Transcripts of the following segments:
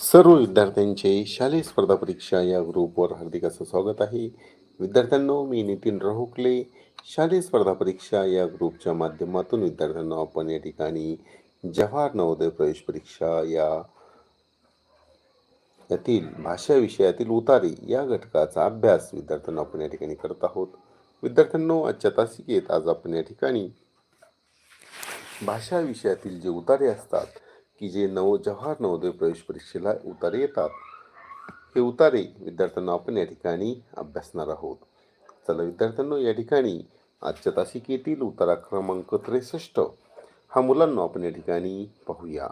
सर्व विद्यार्थ्यांचे शालेय स्पर्धा परीक्षा या ग्रुपवर हार्दिक असं स्वागत आहे. विद्यार्थ्यांनो मी नितीन राहुकले शालेय स्पर्धा परीक्षा या ग्रुपच्या माध्यमातून विद्यार्थ्यांना आपण या ठिकाणी जवाहर नवोदय प्रवेश परीक्षा या यातील भाषा विषयातील उतारे या घटकाचा अभ्यास विद्यार्थ्यांना आपण या ठिकाणी करत आहोत. विद्यार्थ्यांनो आजच्या तासिकेत आज आपण या ठिकाणी भाषा विषयातील जे उतारे असतात की जे नव जवाहर नवोदय प्रवेश परीक्षेला उतारे येतात. हे उतारे विद्यार्थ्यांना आपण या ठिकाणी अभ्यासणार आहोत. चला विद्यार्थ्यांनो या ठिकाणी आजच्या तासिकेतील उतारा क्रमांक त्रेसष्ट हा मुलांना आपण या ठिकाणी पाहूया.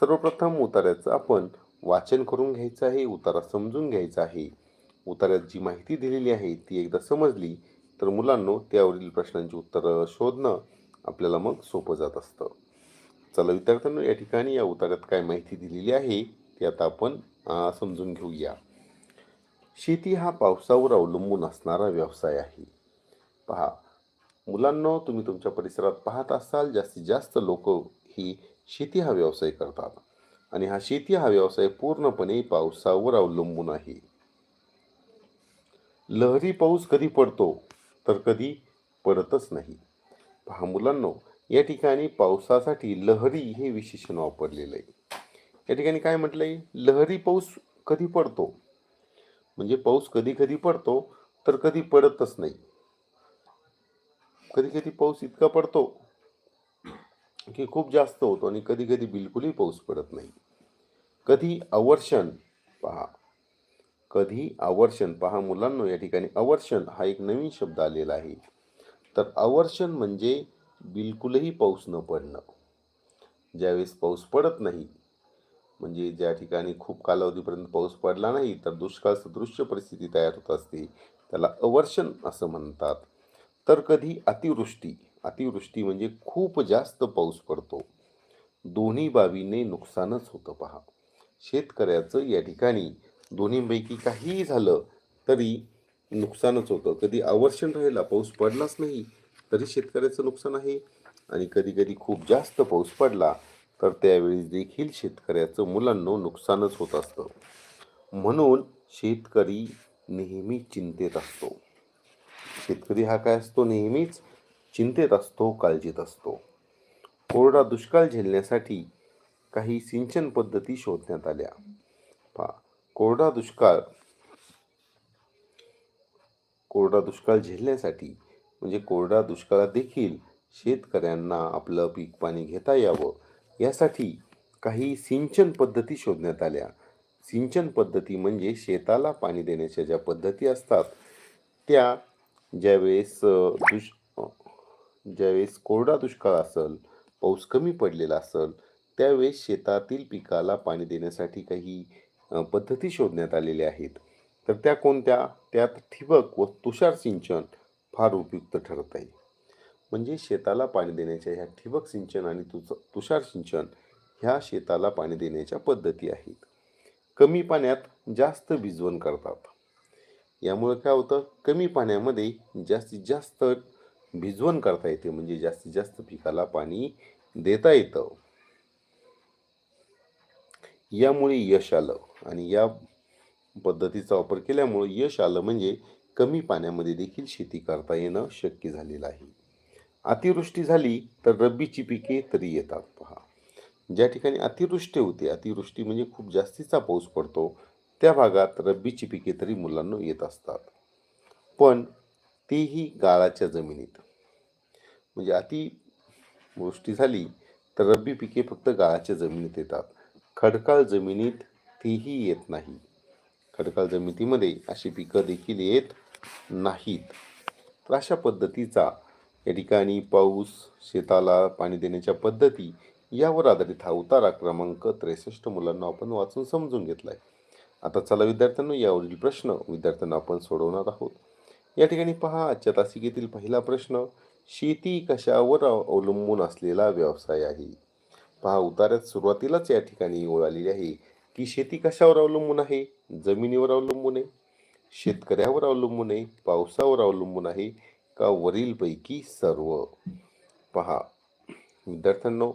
सर्वप्रथम उतार्याचं आपण वाचन करून घ्यायचं आहे उतारा समजून घ्यायचा आहे. उतार्यात जी माहिती दिलेली आहे ती एकदा समजली तर मुलांनो त्यावरील प्रश्नांची उत्तरं शोधणं आपल्याला मग सोपं जात असतं. चला विद्यार्थ्यांनो या ठिकाणी या उतार्यात काय माहिती दिलेली आहे ती आता आपण समजून घेऊया. शेती हा पावसावर अवलंबून असणारा व्यवसाय आहे. पहा मुलांना तुम्ही तुमच्या परिसरात पाहत असाल जास्तीत जास्त लोक ही शेती हा व्यवसाय करतात. आणि हा शेती हा व्यवसाय पूर्णपणे पावसावर अवलंबून आहे. लहरी पाऊस कधी पडतो तर कधी पडतच नाही. पहा मुलांनो या ठिकाणी पावसासाठी लहरी हे विशेषण वापरलेलं आहे. या ठिकाणी काय म्हटलं आहे लहरी पाऊस कधी पडतो? म्हणजे पाऊस कधी कधी पडतो तर कधी पडतच नाही. कधी कधी पाऊस इतका पडतो की खूप जास्त होतो आणि कधी कधी बिलकुलही पाऊस पडत नाही. कधी अवर्षण पहा. कधी अवर्षण पहा मुलांनो या ठिकाणी अवर्षण हा एक नवीन शब्द आलेला आहे. तर अवर्षण म्हणजे बिलकुलही पाऊस न पडणं. ज्यावेळेस पाऊस पडत नाही म्हणजे ज्या ठिकाणी खूप कालावधीपर्यंत पाऊस पडला नाही तर दुष्काळ सदृश्य परिस्थिती तयार होत असते. त्याला अवर्षण असं म्हणतात. तर कधी अतिवृष्टी अतिवृष्टी म्हणजे खूप जास्त पाऊस पडतो. दोन्ही बाबीने नुकसानच होतं पहा. शेतकऱ्याचं या ठिकाणी दोन्हीपैकी काहीही झालं तरी नुकसानच होतं. कधी अवर्षण राहिला पाऊस पडलाच नाही. तरी शेतकऱ्याचं नुकसान आहे. आणि कधी कधी खूप जास्त पाऊस पडला तर त्यावेळी देखील शेतकऱ्याचं मुलांना नुकसानच होत असतं. म्हणून शेतकरी नेहमी चिंतेत असतो. शेतकरी हा काय असतो? नेहमीच चिंतेत असतो काळजीत असतो. कोरडा दुष्काळ झेलण्यासाठी काही सिंचन पद्धती शोधण्यात आल्या. पहा कोरडा दुष्काळ कोरडा दुष्काळ झेलण्यासाठी म्हणजे कोरडा दुष्काळात देखील शेतकऱ्यांना आपलं पीक पाणी घेता यावं. यासाठी काही सिंचन पद्धती शोधण्यात आल्या. सिंचन पद्धती म्हणजे शेताला पाणी देण्याच्या ज्या पद्धती असतात त्या ज्यावेळेस दुष ज्यावेळेस कोरडा दुष्काळ असेल पाऊस कमी पडलेला असेल त्यावेळेस शेतातील पिकाला पाणी देण्यासाठी काही पद्धती शोधण्यात आलेल्या आहेत. तर त्या कोणत्या? त्यात ठिबक व तुषार सिंचन फार उपयुक्त ठरत आहे. म्हणजे शेताला पाणी देण्याच्या ह्या ठिबक सिंचन आणि तुष तुषार सिंचन ह्या शेताला पाणी देण्याच्या पद्धती आहेत. कमी पाण्यात जास्त भिजवण करतात. यामुळे काय होतं? कमी पाण्यामध्ये जास्तीत जास्त भिजवण करता येते. म्हणजे जास्तीत जास्त पिकाला पाणी देता येतं. यामुळे यश आलं आणि या पद्धतीचा वापर केल्यामुळे यश आलं म्हणजे कमी पाण्यामध्ये देखील शेती करता येणं शक्य झालेलं आहे. अतिवृष्टी झाली तर रब्बीची पिके तरी येतात पहा. ज्या ठिकाणी अतिवृष्टी होते अतिवृष्टी म्हणजे खूप जास्तीचा पाऊस पडतो त्या भागात रब्बीची पिके तरी मुलांना येत असतात. पण तेही गाळाच्या जमिनीत. म्हणजे अतिवृष्टी झाली तर रब्बी पिके फक्त गाळाच्या जमिनीत येतात. खडकाळ जमिनीत तीही येत नाही. खडकाळ जमिनीमध्ये अशी पिकं देखील येत नाहीत. तर अशा पद्धतीचा या ठिकाणी पाऊस शेताला पाणी देण्याच्या पद्धती यावर आधारित हा उतारा क्रमांक त्रेसष्ट मुलांना आपण वाचून समजून घेतला आहे आता चला विद्यार्थ्यांनो यावरील प्रश्न विद्यार्थ्यांना आपण सोडवणार आहोत. या ठिकाणी पहा आजच्या तासिकेतील पहिला प्रश्न शेती कशावर अवलंबून असलेला व्यवसाय आहे? पहा उतार्यात सुरुवातीलाच या ठिकाणी ओळ आलेली आहे की शेती कशावर अवलंबून आहे? जमिनीवर अवलंबून आहे? शेतकऱ्यावर अवलंबून आहे पावसावर अवलंबून आहे का वरीलपैकी सर्व? पहा विद्यार्थ्यांनो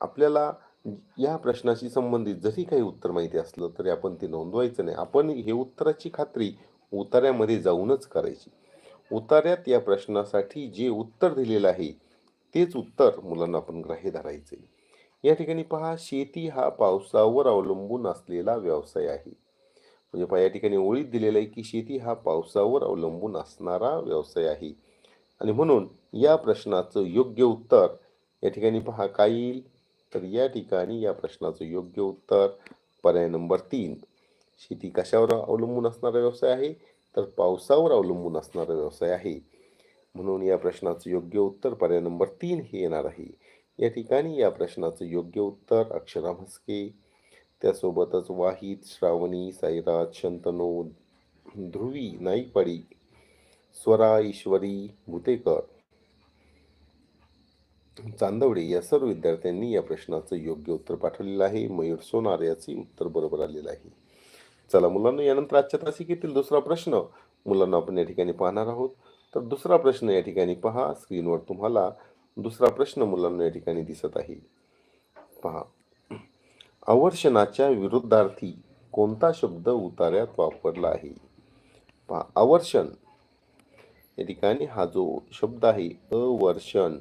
आपल्याला या प्रश्नाशी संबंधित जरी काही उत्तर माहिती असलं तरी आपण ते नोंदवायचं नाही. आपण हे उत्तराची खात्री उतार्यामध्ये जाऊनच करायची. उतार्यात या प्रश्नासाठी जे उत्तर दिलेलं आहे तेच उत्तर मुलांना आपण ग्राह्य धरायचे या ठिकाणी पहा शेती हा पावसावर अवलंबून असलेला व्यवसाय आहे. म्हणजे पहा या ठिकाणी ओळीत दिलेलं आहे की शेती हा पावसावर अवलंबून असणारा व्यवसाय आहे. आणि म्हणून या प्रश्नाचं योग्य उत्तर या ठिकाणी पहा काय येईल? तर या ठिकाणी या प्रश्नाचं योग्य उत्तर पर्याय नंबर तीन. शेती कशावर अवलंबून असणारा व्यवसाय आहे? तर पावसावर अवलंबून असणारा व्यवसाय आहे. म्हणून या प्रश्नाचं योग्य उत्तर पर्याय नंबर तीन हे येणार आहे. या ठिकाणी या प्रश्नाचं योग्य उत्तर अक्षरा म्हस्के त्यासोबतच वाहित श्रावणी साईराज शंतनू ध्रुवी नाईकवाडी स्वरा ईश्वरी भुतेकर चांदवडे या सर्व विद्यार्थ्यांनी या प्रश्नाचं योग्य उत्तर पाठवलेलं आहे. मयूर सोनार याचे उत्तर बरोबर आलेलं आहे. चला मुलांना यानंतर आजच्या तासिकेतील दुसरा प्रश्न मुलांना आपण या ठिकाणी पाहणार आहोत. तर दुसरा प्रश्न या ठिकाणी पहा. स्क्रीनवर तुम्हाला दुसरा प्रश्न मुलांना या ठिकाणी दिसत आहे. पहा. अवर्षणाच्या विरुद्धार्थी कोणता शब्द उतार्यात वापरला आहे? पहा अवर्षण या ठिकाणी हा जो शब्द आहे अवर्षण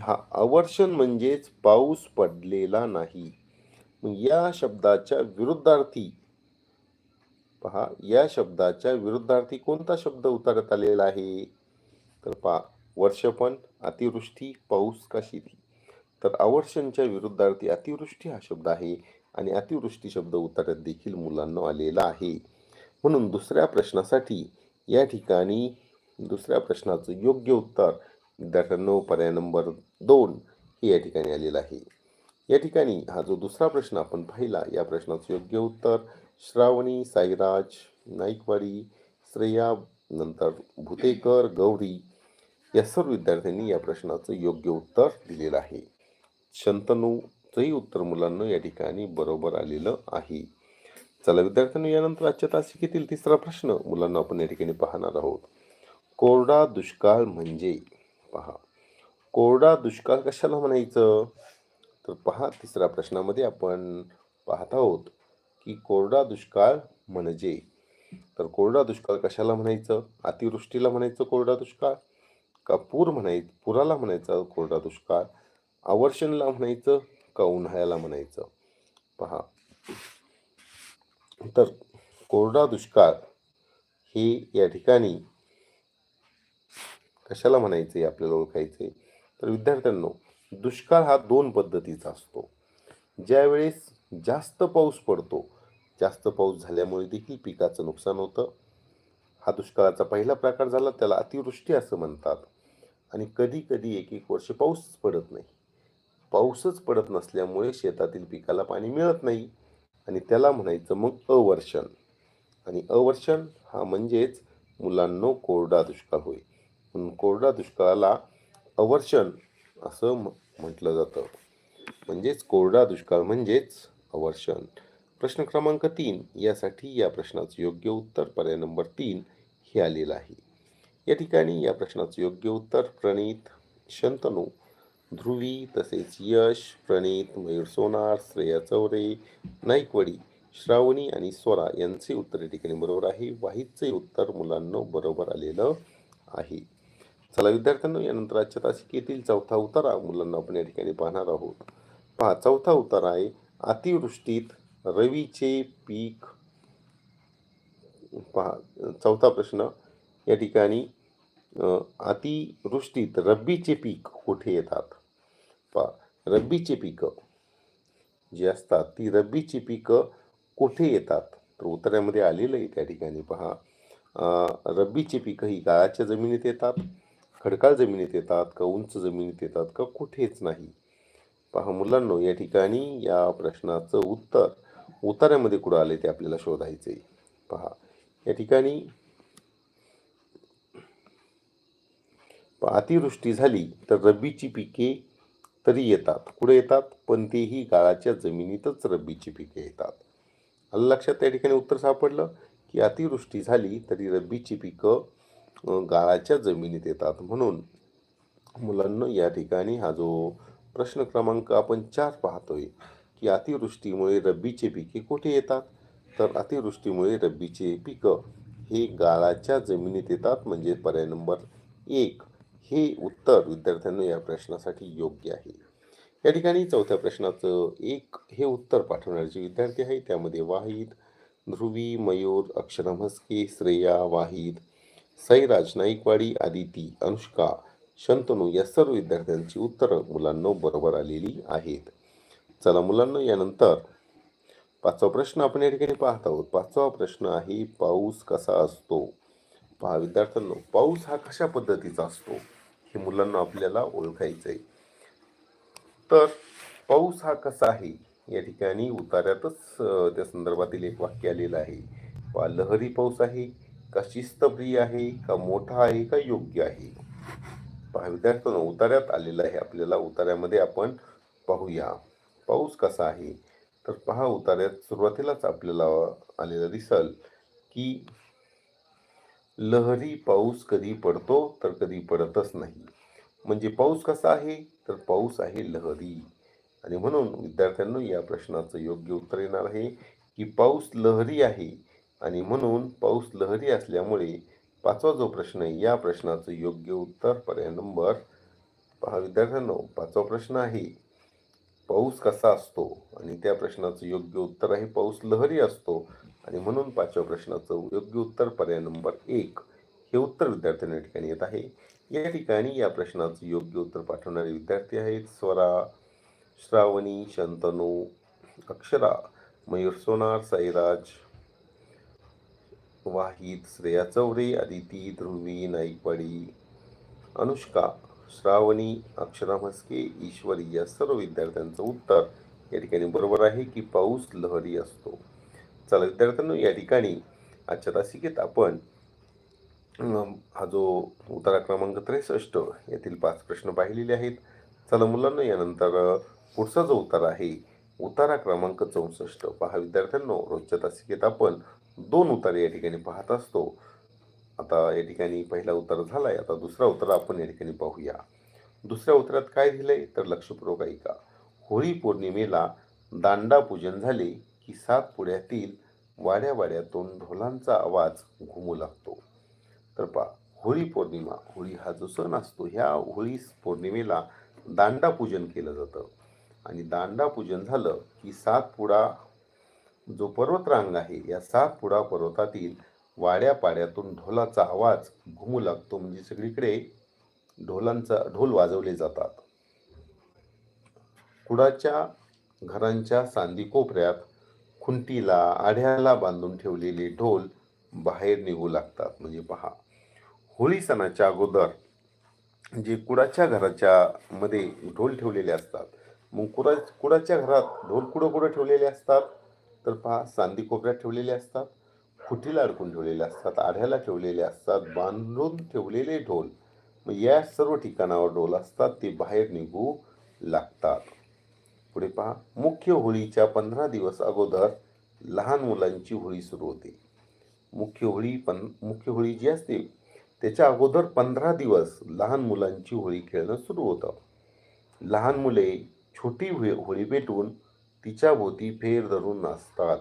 हा अवर्षण म्हणजेच पाऊस पडलेला नाही. या शब्दाच्या विरुद्धार्थी पहा या शब्दाच्या विरुद्धार्थी कोणता शब्द उतारत आलेला आहे? तर पहा वर्षपण अतिवृष्टी पाऊस का शेती तर अवर्षणच्या विरुद्धार्थी अतिवृष्टी हा शब्द आहे आणि अतिवृष्टी शब्द उतारत देखील मुलांना आलेला आहे. म्हणून दुसऱ्या प्रश्नासाठी या ठिकाणी दुसऱ्या प्रश्नाचं योग्य उत्तर विद्यार्थ्यांनो पर्याय नंबर दोन हे या ठिकाणी आलेलं आहे. या ठिकाणी हा जो दुसरा प्रश्न आपण पाहिला या प्रश्नाचं योग्य उत्तर श्रावणी साईराज नाईकवाडी श्रेया नंतर भुतेकर गौरी या सर्व विद्यार्थ्यांनी या प्रश्नाचं योग्य उत्तर दिलेलं आहे. शंतनूचंही उत्तर मुलांना या ठिकाणी बरोबर आलेलं आहे. चला विद्यार्थ्यांनी यानंतर आजच्या तासिकेतील तिसरा प्रश्न मुलांना आपण या ठिकाणी पाहणार आहोत. कोरडा दुष्काळ म्हणजे पहा कोरडा दुष्काळ कशाला म्हणायचं? तर पहा तिसऱ्या प्रश्नामध्ये आपण पाहत आहोत की कोरडा दुष्काळ म्हणजे तर कोरडा दुष्काळ कशाला म्हणायचं? अतिवृष्टीला म्हणायचं कोरडा दुष्काळ? का पूर म्हणाय पुराला म्हणायचं कोरडा दुष्काळ? आवर्षणला म्हणायचं का उन्हाळ्याला म्हणायचं? पहा. तर कोरडा दुष्काळ हे या ठिकाणी कशाला म्हणायचं आहे आपल्याला ओळखायचे? तर विद्यार्थ्यांनो दुष्काळ हा दोन पद्धतीचा असतो. ज्यावेळेस जास्त पाऊस पडतो जास्त पाऊस झाल्यामुळे देखील पिकाचं नुकसान होतं. हा दुष्काळाचा पहिला प्रकार झाला त्याला अतिवृष्टी असं म्हणतात. आणि कधी कधी एक एक वर्ष पाऊसच पडत नाही. पाऊसच पडत नसल्यामुळे शेतातील पिकाला पाणी मिळत नाही. आणि त्याला म्हणायचं मग अवर्षण. आणि अवर्षण हा म्हणजेच मुलांनो कोरडा दुष्काळ होय. म्हणून कोरडा दुष्काळाला अवर्षण असं म- म्हटलं जातं. म्हणजेच कोरडा दुष्काळ म्हणजेच अवर्षण. प्रश्न क्रमांक तीन यासाठी या प्रश्नाचं योग्य उत्तर पर्याय नंबर तीन हे आलेलं आहे. या ठिकाणी या प्रश्नाचं योग्य उत्तर प्रणीत शंतनू ध्रुवी तसेच यश प्रणीत मयूर सोनार श्रेया चौरे नाईकवडी श्रावणी आणि स्वरा यांचे उत्तर या ठिकाणी बरोबर आहे. वाहितचे उत्तर मुलांना बरोबर आलेलं आहे. चला विद्यार्थ्यांनो यानंतर आजच्या तासिकेतील चौथा उतारा मुलांना आपण या ठिकाणी पाहणार आहोत. पहा चौथा उतारा आहे अतिवृष्टीत रवीचे पीक. पहा चौथा प्रश्न या ठिकाणी अतिवृष्टीत रब्बीचे पीक कुठे येतात? पहा रब्बीची पिकं जी असतात ती रब्बीची पिकं कुठे येतात? तर उत्तरामध्ये आलेलं आहे त्या ठिकाणी पहा. रब्बीची पिकं ही गाळाच्या जमिनीत येतात खडकाळ जमिनीत येतात का उंच जमिनीत येतात का कुठेच नाही? पहा मुलांनो या ठिकाणी या प्रश्नाचं उत्तर उतार्यामध्ये कुठं आले ते आपल्याला शोधायचं आहे. पहा या ठिकाणी अतिवृष्टी झाली तर रब्बीची पिके तरी येतात. कुठे येतात? पण तेही गाळाच्या जमिनीतच रब्बीची पिके येतात. आलं लक्षात त्या ठिकाणी उत्तर सापडलं? की अतिवृष्टी झाली तरी रब्बीची पिकं गाळाच्या जमिनीत येतात. म्हणून मुलांना या ठिकाणी हा जो प्रश्न क्रमांक आपण चार पाहतोय की अतिवृष्टीमुळे रब्बीचे पिके कुठे येतात? तर अतिवृष्टीमुळे रब्बीचे पिकं हे गाळाच्या जमिनीत येतात. म्हणजे पर्याय नंबर एक हे उत्तर विद्यार्थ्यांना या प्रश्नासाठी योग्य आहे. या ठिकाणी चौथ्या प्रश्नाचं एक हे उत्तर पाठवणारे जे विद्यार्थी आहे त्यामध्ये वाहिद ध्रुवी मयूर अक्षरा म्हस्के श्रेया वाहिद सईराज नाईकवाडी आदिती अनुष्का शंतनू या सर्व विद्यार्थ्यांची उत्तरं मुलांना बरोबर आलेली आहेत. चला मुलांना यानंतर पाचवा प्रश्न आपण या ठिकाणी पाहत आहोत. पाचवा प्रश्न आहे पाऊस कसा असतो? पहा विद्यार्थ्यांनो पाऊस हा कशा पद्धतीचा असतो? हे मुलांना आपल्याला ओळखायचं आहे तर पाऊस हा कसा आहे? या ठिकाणी उतार्यातच त्या संदर्भातील एक वाक्य आलेलं आहे. वा लहरी पाऊस आहे का शिस्तप्रिय आहे का मोठा आहे का योग्य आहे? पहा विद्यार्थ्यांनो उतार्यात आलेला आहे आपल्याला. उतार्यामध्ये आपण पाहूया. पाऊस कसा आहे? तर पहा उतार्यात सुरुवातीलाच आपल्याला आलेला दिसल की लहरी पाऊस कधी पडतो तर कधी पडतच नाही. म्हणजे पाऊस कसा आहे? तर पाऊस आहे लहरी. आणि म्हणून विद्यार्थ्यांनो या प्रश्नाचं योग्य उत्तर येणार आहे की पाऊस लहरी आहे. आणि म्हणून पाऊस लहरी असल्यामुळे पाचवा जो प्रश्न आहे या प्रश्नाचं योग्य उत्तर पर्याय नंबर पहा विद्यार्थ्यांनो पाचवा प्रश्न आहे पाऊस कसा असतो? आणि त्या प्रश्नाचं योग्य उत्तर आहे पाऊस लहरी असतो. आणि म्हणून पाचव्या प्रश्नाचं योग्य उत्तर पर्याय नंबर एक हे उत्तर विद्यार्थ्यांना या ठिकाणी येत आहे. या ठिकाणी या प्रश्नाचं योग्य उत्तर पाठवणारे विद्यार्थी आहेत. स्वरा श्रावणी शंतनू अक्षरा मयूर सोनार साईराज वाहिद श्रेया चौरे अदिती ध्रुवी नाईकवाडी अनुष्का श्रावणी अक्षरा म्हस्के ईश्वरी या सर्व विद्यार्थ्यांचं उत्तर या ठिकाणी बरोबर आहे की पाऊस लहरी असतो. चला विद्यार्थ्यांनो या ठिकाणी आजच्या तासिकेत आपण हा जो उतारा क्रमांक त्रेसष्ट यातील पाच प्रश्न पाहिलेले आहेत. चला मुलांना यानंतर पुढचा जो उतारा आहे उतारा क्रमांक चौसष्ट. पहा विद्यार्थ्यांनो रोजच्या तासिकेत आपण दोन उतारे या ठिकाणी पाहत असतो. आता या ठिकाणी पहिला उतार झालाय आता दुसरा उतारा आपण या ठिकाणी पाहूया. दुसऱ्या उतरात काय दिलंय? तर लक्षपूर्वक ऐका. होळी पौर्णिमेला दांडा पूजन झाले. की सातपुड्यातील वाड्या वाड्यातून ढोलांचा आवाज घुमू लागतो. तर पहा होळी पौर्णिमा होळी हा जो सण असतो ह्या होळी पौर्णिमेला दांडापूजन केलं जातं. आणि दांडापूजन झालं की सातपुडा जो पर्वतरांग आहे या सातपुडा पर्वतातील वाड्या पाड्यातून ढोलाचा आवाज घुमू लागतो. म्हणजे सगळीकडे ढोलांचा ढोल वाजवले जातात. कुडाच्या घरांच्या सांदी कोपऱ्यात खुंटीला आढ्याला बांधून ठेवलेले ढोल बाहेर निघू लागतात. म्हणजे पहा होळी सणाच्या अगोदर जे कुडाच्या घराच्या मध्ये ढोल ठेवलेले असतात मग कुडा कुडाच्या घरात ढोल कुडं कुडं ठेवलेले असतात? तर पहा सांदी कोपऱ्यात ठेवलेले असतात खुटीला अडकून ठेवलेले असतात आढ्याला ठेवलेले असतात बांधून ठेवलेले ढोल. मग या सर्व ठिकाणावर ढोल असतात ते बाहेर निघू लागतात. पुढे पहा मुख्य होळीच्या पंधरा दिवस अगोदर लहान मुलांची होळी सुरू होते. मुख्य होळी पण मुख्य होळी जी असते त्याच्या अगोदर पंधरा दिवस लहान मुलांची होळी खेळणं सुरू होतं. लहान मुले छोटी होळी होळी पेटवून तिच्या भोवती फेर धरून नाचतात.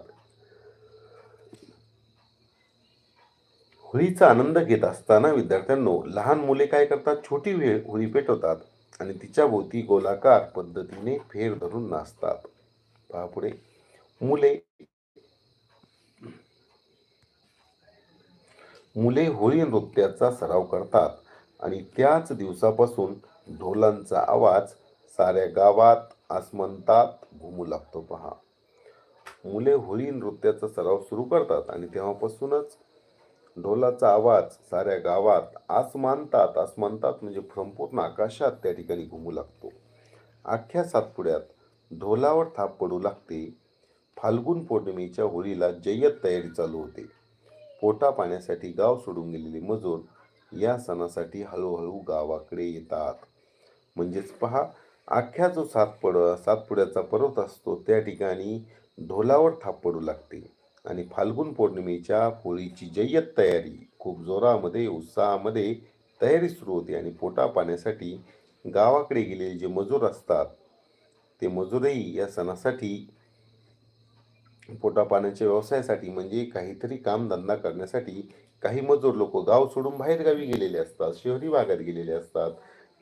होळीचा आनंद घेत असताना विद्यार्थ्यांनो लहान मुले काय करतात? छोटी होळी पेटवतात. आणि तिच्या भोवती गोलाकार पद्धतीने फेर धरून नाचतात. पहा पुढे. मुले. मुले होळी नृत्याचा सराव करतात आणि त्याच दिवसापासून ढोलांचा आवाज साऱ्या गावात आसमंतात घुमू लागतो. पहा. मुले होळी नृत्याचा सराव सुरू करतात आणि तेव्हापासूनच ढोलाचा आवाज साऱ्या गावात आसमानतात आसमानतात म्हणजे संपूर्ण आकाशात त्या ठिकाणी घुमू लागतो. अख्ख्या सातपुड्यात ढोलावर थाप पडू लागते. फाल्गुन पौर्णिमेच्या होळीला जय्यत तयारी चालू होते. पोटा पाण्यासाठी गाव सोडून गेलेले मजूर या सणासाठी हळूहळू गावाकडे येतात. म्हणजेच पहा अख्ख्या जो सातपड सातपुड्याचा पर्वत असतो त्या ठिकाणी ढोलावर थाप पडू लागते. आणि फाल्गुन पौर्णिमेच्या होळीची जय्यत तयारी. खूप जोरामध्ये उत्साहामध्ये तयारी सुरू होते आणि पोटा पाण्यासाठी गावाकडे गेलेले जे मजूर असतात ते मजूरही या सणासाठी पोटापाण्याच्या व्यवसायासाठी म्हणजे काहीतरी कामधंदा करण्यासाठी काही मजूर लोक गाव सोडून बाहेर गावी गेलेले असतात शहरी भागात गेलेले असतात.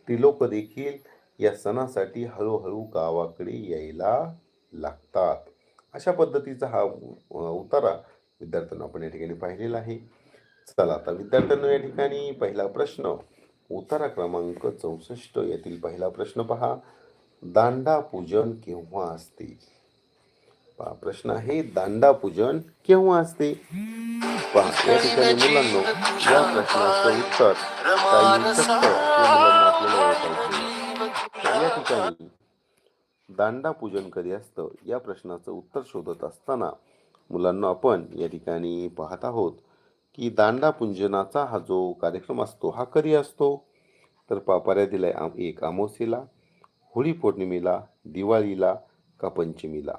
ती लोक देखील या सणासाठी हळूहळू गावाकडे यायला लागतात. अशा पद्धतीचा हा उतारा विद्यार्थ्यांना आपण या ठिकाणी पाहिलेला आहे. चला आता विद्यार्थ्यांना या ठिकाणी पहिला प्रश्न उतारा क्रमांक चौसष्ट यातील पहिला प्रश्न पहा. दांडा पूजन केव्हा असते? पहा प्रश्न आहे दांडा पूजन केव्हा असते? पहा या ठिकाणी मुलांना या प्रश्नाचं उत्तर मुलांना या ठिकाणी दांडा पूजन कधी असतं या प्रश्नाचं उत्तर शोधत असताना मुलांना आपण या ठिकाणी पाहत आहोत की दांडा पूजनाचा हा जो कार्यक्रम असतो हा कधी असतो? तर पापाऱ्या दिलाय आम- एक अमावस्येला होळी पौर्णिमेला दिवाळीला का पंचमीला?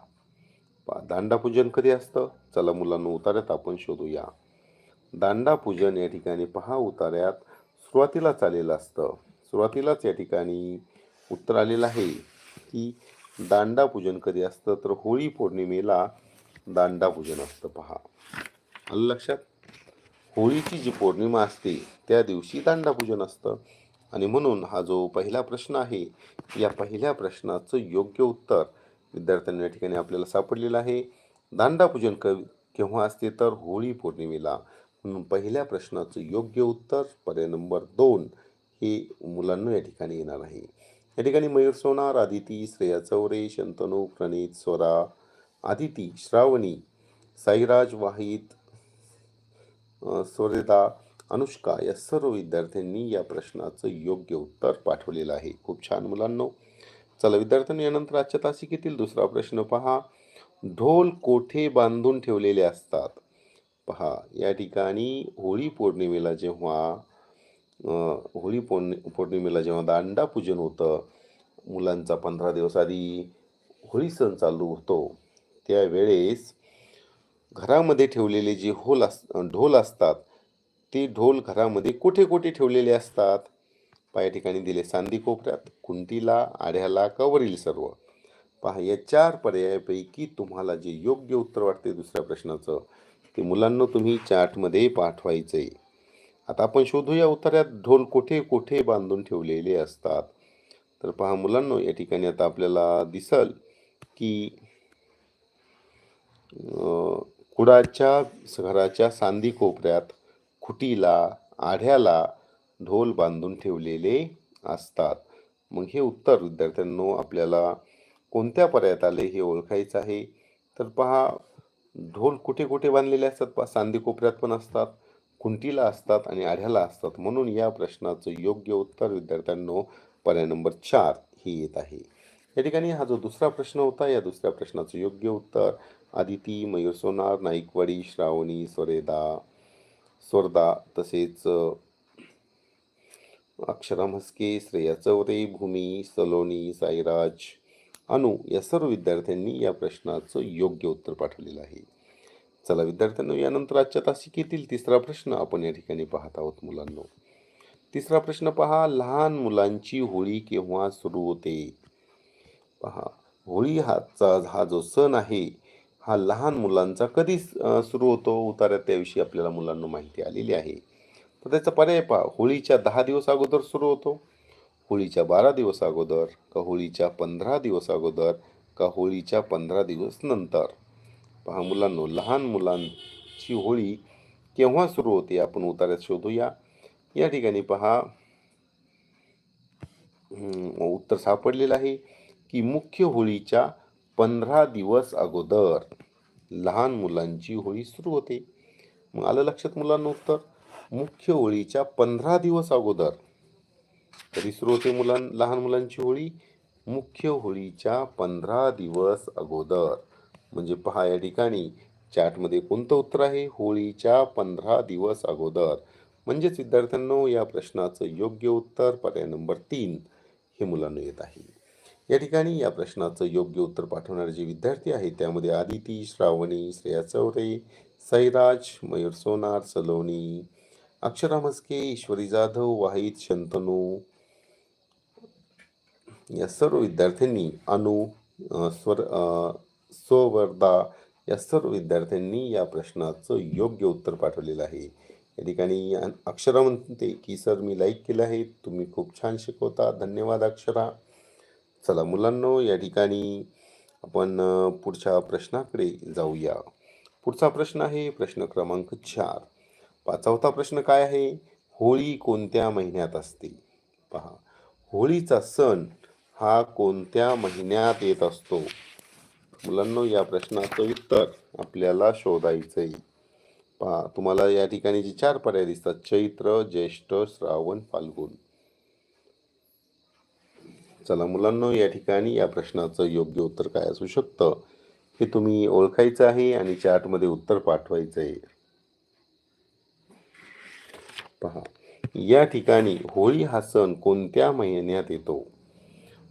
पहा, दांडा पूजन कधी असतं? चला मुलांना उतार्यात आपण शोधूया. दांडा पूजन या ठिकाणी पहा उतार्यात सुरुवातीलाच आलेलं असतं. सुरुवातीलाच या ठिकाणी उत्तर आलेलं आहे की दांडा पूजन कधी असतं तर होळी पौर्णिमेला दांडा पूजन असतं पहा. आलं लक्षात? होळीची जी पौर्णिमा असते त्या दिवशी दांडा पूजन असतं. आणि म्हणून हा जो पहिला प्रश्न आहे या पहिल्या प्रश्नाचं योग्य उत्तर विद्यार्थ्यांनी या ठिकाणी आपल्याला सापडलेलं आहे. दांडापूजन क केव्हा असते तर होळी पौर्णिमेला. म्हणून पहिल्या प्रश्नाचं योग्य उत्तर पर्याय नंबर दोन हे मुलांना या ठिकाणी येणार आहे. या ठिकाणी मयूर सोनार आदिती श्रेया चौरे शंतनू प्रणित स्वरा आदिती श्रावणी साईराज वाहित अ, स्वरिता अनुष्का या सर्व विद्यार्थ्यांनी या प्रश्नाचं योग्य उत्तर पाठवलेलं आहे. खूप छान मुलांनो. चला विद्यार्थ्यांनी यानंतर आजच्या तासिकेतील दुसरा प्रश्न पहा. ढोल कोठे बांधून ठेवलेले असतात? पहा या ठिकाणी होळी पौर्णिमेला जेव्हा होळी पौर्णि पौर्णिमेला जेव्हा दांडा पूजन होतं मुलांचा पंधरा दिवस आधी होळी सण चालू होतो त्यावेळेस घरामध्ये ठेवलेले जे होल अस ढोल असतात ते ढोल घरामध्ये कुठे कुठे ठेवलेले असतात? पाया ठिकाणी दिले सांदी कोपऱ्यात कुंटीला आढ्याला कवरील सर्व. पहा या चार पर्यायापैकी तुम्हाला जे योग्य उत्तर वाटते दुसऱ्या प्रश्नाचं ते मुलांना तुम्ही चार्टमध्ये पाठवायचं आहे आता आपण शोधूया उतार्यात ढोल कुठे कुठे बांधून ठेवलेले असतात. तर पहा मुलांनो या ठिकाणी आता आपल्याला दिसल की कुडाच्या घराच्या सांदी कोपऱ्यात खुटीला आढ्याला ढोल बांधून ठेवलेले असतात. मग हे उत्तर विद्यार्थ्यांनो आपल्याला कोणत्या पर्यायात आले हे ओळखायचं आहे. तर पहा ढोल कुठे कुठे बांधलेले असतात? पहा सांदी कोपऱ्यात पण असतात. खुंटीला असतात आणि आढ्याला असतात म्हणून या प्रश्नाचं योग्य उत्तर विद्यार्थ्यांनो पर्याय नंबर चार ही येत आहे. या ठिकाणी हा जो दुसरा प्रश्न होता या दुसऱ्या प्रश्नाचं योग्य उत्तर आदिती मयूर सोनार नाईकवाडी श्रावणी स्वरेदा स्वर्दा तसेच अक्षरा म्हस्के श्रेया चौरे भूमी सलोनी साईराज अनु या सर्व विद्यार्थ्यांनी या प्रश्नाचं योग्य उत्तर पाठवलेलं आहे. चला विद्यार्थ्यांनो यानंतर आजच्या तासिकेतील तिसरा प्रश्न आपण या ठिकाणी पाहत आहोत मुलांनो. तिसरा प्रश्न पहा लहान मुलांची होळी केव्हा सुरू होते? पहा होळी हाचा हा जो सण आहे हा लहान मुलांचा कधी सुरू होतो? उतार्या त्याविषयी आपल्याला मुलांना माहिती आलेली आहे. तर त्याचा पर्याय पहा होळीच्या दहा दिवस अगोदर सुरू होतो? होळीच्या बारा दिवस अगोदर का होळीच्या पंधरा दिवस अगोदर का होळीच्या पंधरा दिवस नंतर? पहा मुलांनो लहान मुलांची होळी केव्हा सुरू होते आपण उतार्यात शोधूया. या ठिकाणी पहा उत्तर सापडलेलं आहे की मुख्य होळीच्या पंधरा दिवस अगोदर लहान मुलांची होळी सुरू होते. मग आलं लक्षात मुलांना उत्तर? मुख्य होळीच्या पंधरा दिवस अगोदर कधी सुरू होते मुलां लहान मुलांची होळी. मुख्य होळीच्या पंधरा दिवस अगोदर म्हणजे पहा या ठिकाणी चॅटमध्ये कोणतं उत्तर आहे? होळीच्या पंधरा दिवस अगोदर. म्हणजेच विद्यार्थ्यांनो या प्रश्नाचं योग्य उत्तर पर्याय नंबर तीन हे मुलांना येत आहे. या ठिकाणी या प्रश्नाचं योग्य उत्तर पाठवणारे जे विद्यार्थी आहेत त्यामध्ये आदिती श्रावणी श्रेया चौरे सैराज मयूर सोनार सलोनी अक्षरा मस्के ईश्वरी जाधव वाहित शंतनू या सर्व विद्यार्थ्यांनी अनु स्वर सोवर्दा या सर्व विद्यार्थ्यांनी या प्रश्नाचं योग्य उत्तर पाठवलेलं आहे. या ठिकाणी अक्षरा म्हणते की सर मी लाईक केलं आहे. तुम्ही खूप छान शिकवता. धन्यवाद अक्षरा. चला मुलांनो या ठिकाणी आपण पुढच्या प्रश्नाकडे जाऊया. पुढचा प्रश्न आहे प्रश्न क्रमांक चार. पाचवता प्रश्न काय आहे? होळी कोणत्या महिन्यात असते? पहा. होळीचा सण हा कोणत्या महिन्यात येत असतो? मुलांनो या प्रश्नाचं उत्तर आपल्याला शोधायचंय. पहा तुम्हाला या ठिकाणी जे चार पर्याय दिसतात चैत्र ज्येष्ठ श्रावण फाल्गुन. चला मुलांनो या ठिकाणी या प्रश्नाचं योग्य उत्तर काय असू शकतं हे तुम्ही ओळखायचं आहे आणि चार्टमध्ये उत्तर पाठवायचं आहे पहा या ठिकाणी होळी हा सण कोणत्या महिन्यात येतो?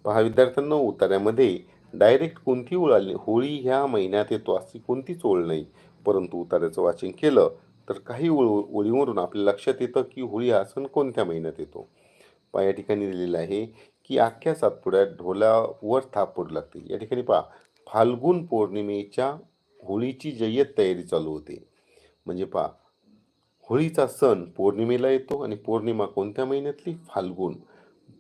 पहा विद्यार्थ्यांना उतार्यामध्ये डायरेक्ट कोणती उळाली होळी ह्या महिन्यात येतो अशी कोणतीच ओळ नाही. परंतु उतार्याचं वाचन केलं तर काही ओळ ओळीवरून आपल्या लक्षात येतं की होळी हा सण कोणत्या महिन्यात येतो? पहा या ठिकाणी दिलेलं आहे की अख्ख्या सातपुड्यात ढोलावर थाप पडू लागते. या ठिकाणी पहा फाल्गुन पौर्णिमेच्या होळीची जय्यत तयारी चालू होते. म्हणजे पहा होळीचा सण पौर्णिमेला येतो आणि पौर्णिमा कोणत्या महिन्यातली? फाल्गुन.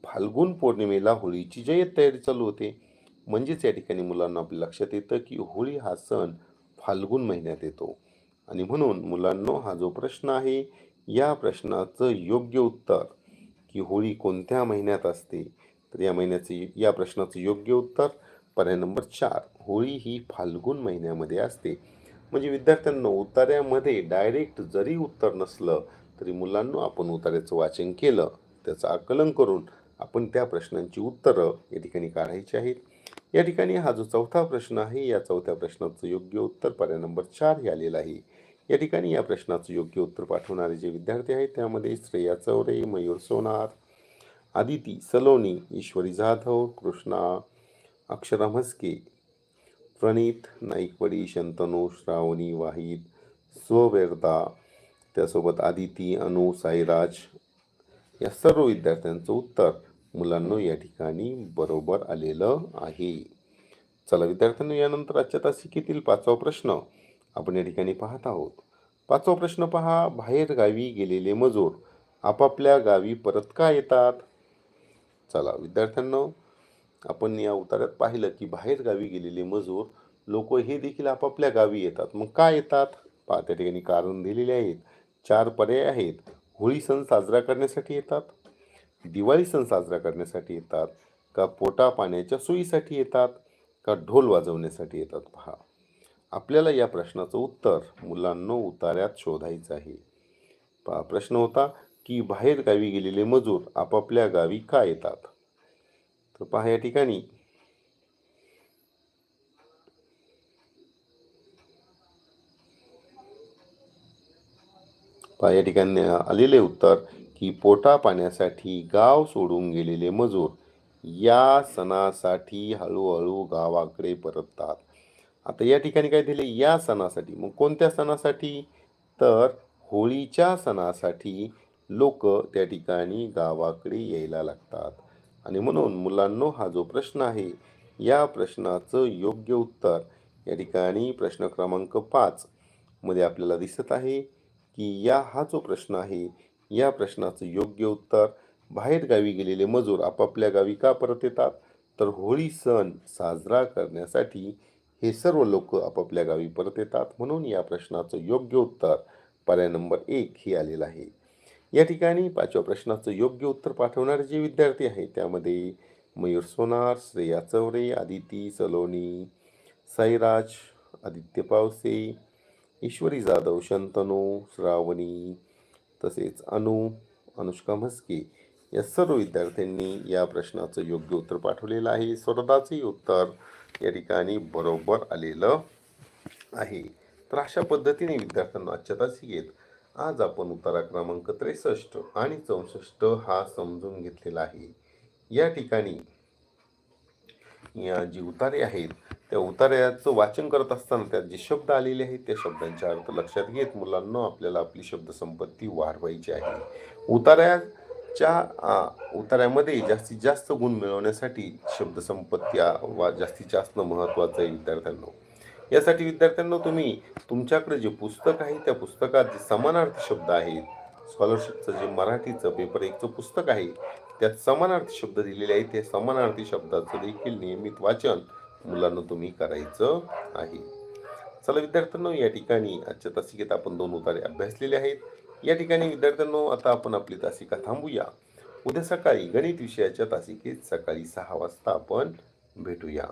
फाल्गुन पौर्णिमेला होळीची जय्यत तयारी चालू होते. म्हणजेच या ठिकाणी मुलांना आपल्या लक्षात येतं की होळी हा सण फाल्गुन महिन्यात येतो. आणि म्हणून मुलांनो हा जो प्रश्न आहे या प्रश्नाचं योग्य उत्तर की होळी कोणत्या महिन्यात असते? तर या महिन्याचे या प्रश्नाचं योग्य उत्तर पर्याय नंबर चार होळी ही फाल्गुन महिन्यामध्ये असते. म्हणजे विद्यार्थ्यांना उतार्यामध्ये डायरेक्ट जरी उत्तर नसलं तरी मुलांना आपण उतार्याचं वाचन केलं त्याचं आकलन करून आपण त्या प्रश्नांची उत्तरं या ठिकाणी काढायची आहेत. या ठिकाणी हा जो चौथा प्रश्न आहे या चौथ्या प्रश्नाचं योग्य उत्तर पर्याय नंबर चार हे आलेलं आहे. या ठिकाणी या प्रश्नाचं योग्य उत्तर पाठवणारे जे विद्यार्थी आहेत त्यामध्ये श्रेया चौरे मयूर सोनार आदिती सलोनी ईश्वरी जाधव कृष्णा अक्षरा म्हस्के प्रणीत नाईकवडी शंतनू श्रावणी वाहिद स्ववेरदा त्यासोबत आदिती अनु साईराज या सर्व विद्यार्थ्यांचं उत्तर. मुलांना या ठिकाणी बरोबर आलेलं आहे. चला विद्यार्थ्यांनो यानंतर आजच्या तासिकेतील पाचवा प्रश्न आपण या ठिकाणी पाहत आहोत. पाचवा प्रश्न पहा बाहेर गावी गेलेले मजूर आपापल्या गावी परत का येतात? चला विद्यार्थ्यांनो आपण या उतार्यात पाहिलं की बाहेर गावी गेलेले मजूर लोक हे देखील आपापल्या गावी येतात. मग का येतात? पहा त्या ठिकाणी कारण दिलेले आहेत. चार पर्याय आहेत. होळी सण साजरा करण्यासाठी येतात. दिवाळी सण साजरा करण्यासाठी येतात का पोटा पाण्याच्या सोयीसाठी येतात का ढोल वाजवण्यासाठी येतात? पहा. आपल्याला या प्रश्नाचं उत्तर मुलांना उतार्यात शोधायचं आहे. पहा प्रश्न होता की बाहेर गावी गेलेले मजूर आपापल्या गावी का येतात? तर पहा या ठिकाणी. पहा या ठिकाणी आलेले उत्तर की पोटा पाण्यासाठी गाव सोडून गेलेले मजूर या सणासाठी हळूहळू गावाकडे परततात. आता या ठिकाणी काय दिले? या सणासाठी. मग कोणत्या सणासाठी? तर होळीच्या सणासाठी लोक त्या ठिकाणी गावाकडे यायला लागतात. आणि म्हणून मुलांनो हा जो प्रश्न आहे या प्रश्नाचं योग्य उत्तर या ठिकाणी प्रश्न क्रमांक पाच मध्ये आपल्याला दिसत आहे की या हा जो प्रश्न आहे या प्रश्नाचं योग्य उत्तर. बाहेर गावी गेलेले मजूर आपापल्या गावी का परत येतात? तर होळी सण साजरा करण्यासाठी हे सर्व लोक आपापल्या गावी परत येतात म्हणून या प्रश्नाचं योग्य उत्तर पर्याय नंबर एक हे आलेलं आहे. या ठिकाणी पाचव्या प्रश्नाचं योग्य उत्तर पाठवणारे जे विद्यार्थी आहेत त्यामध्ये मयूर सोनार श्रेया चौरे आदिती सलोनी साईराज आदित्य पावसे ईश्वरी जाधव शंतनू श्रावणी तसेच अनु अनुष्का म्हस्के या सर्व विद्यार्थ्यांनी या प्रश्नाचं योग्य उत्तर पाठवलेलं आहे. स्वतःचंही उत्तर या ठिकाणी बरोबर आलेलं आहे. तर अशा पद्धतीने विद्यार्थ्यांना आजच्या घेत आज आपण उतारा क्रमांक त्रेसष्ट आणि चौसष्ट हा समजून घेतलेला आहे. या ठिकाणी या जी उतारे आहेत त्या उतार्याचं वाचन करत असताना त्यात जे शब्द आलेले आहेत त्या शब्दांचे अर्थ लक्षात घेत मुलांना आपल्याला आपली शब्दसंपत्ती वाढवायची आहे. उताऱ्याच्या उताऱ्यामध्ये उतार्यामध्ये जास्तीत जास्त गुण मिळवण्यासाठी शब्दसंपत्ती वा जास्तीत जास्त महत्त्वाचं आहे विद्यार्थ्यांना. यासाठी विद्यार्थ्यांना तुम्ही तुमच्याकडे जे पुस्तक आहे त्या पुस्तकात जे समानार्थी शब्द आहेत स्कॉलरशिपचं जे मराठीचं पेपर एकचं पुस्तक आहे त्यात समानार्थी शब्द दिलेले आहेत त्या समानार्थी शब्दाचं देखील नियमित वाचन मुलांना तुम्ही करायचं आहे. चला विद्यार्थ्यांनो या ठिकाणी आजच्या तासिकेत आपण दोन उतारे अभ्यासलेले आहेत. या ठिकाणी विद्यार्थ्यांनो आता आपण आपली तासिका थांबूया. उद्या सकाळी गणित विषयाच्या तासिकेत सकाळी सहा वाजता आपण भेटूया.